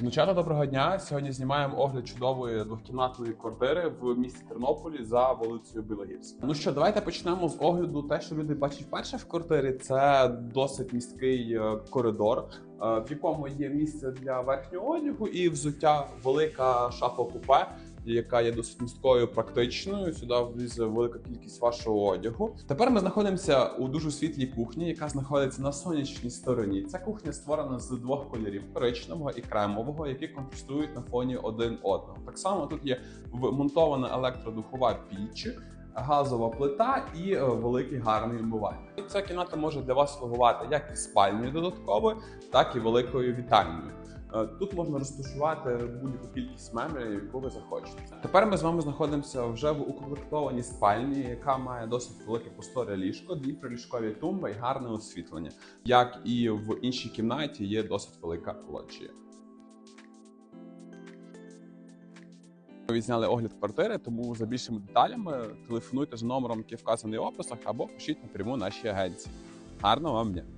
Внучата, доброго дня. Сьогодні знімаємо огляд чудової двохкімнатної квартири в місті Тернополі за вулицею Білогірська. Ну що, давайте почнемо з огляду. Те, що люди бачать вперше в квартирі, це досить місткий е, коридор, е, в якому є місце для верхнього одягу і взуття, велика шафа купе. Яка є досить місткою практичною, сюди влізе велика кількість вашого одягу. Тепер ми знаходимося у дуже світлій кухні, яка знаходиться на сонячній стороні. Ця кухня створена з двох кольорів: коричневого і кремового, які контрастують на фоні один одного. Так само тут є вмонтована електродухова піч, газова плита і е, великий гарний умивальник. Ця кімната може для вас слугувати як і спальною додатковою, так і великою вітальною. Е, Тут можна розташувати будь-яку кількість меблів, яку ви захочете. Тепер ми з вами знаходимося вже в укомплектованій спальні, яка має досить велике просторе ліжко, дві приліжкові тумби і гарне освітлення. Як і в іншій кімнаті є досить велика лоджія. Ми відзняли огляд квартири, тому за більшими деталями телефонуйте за номером, який вказаний в описах, або пишіть напряму нашій агенції. Гарного вам дня!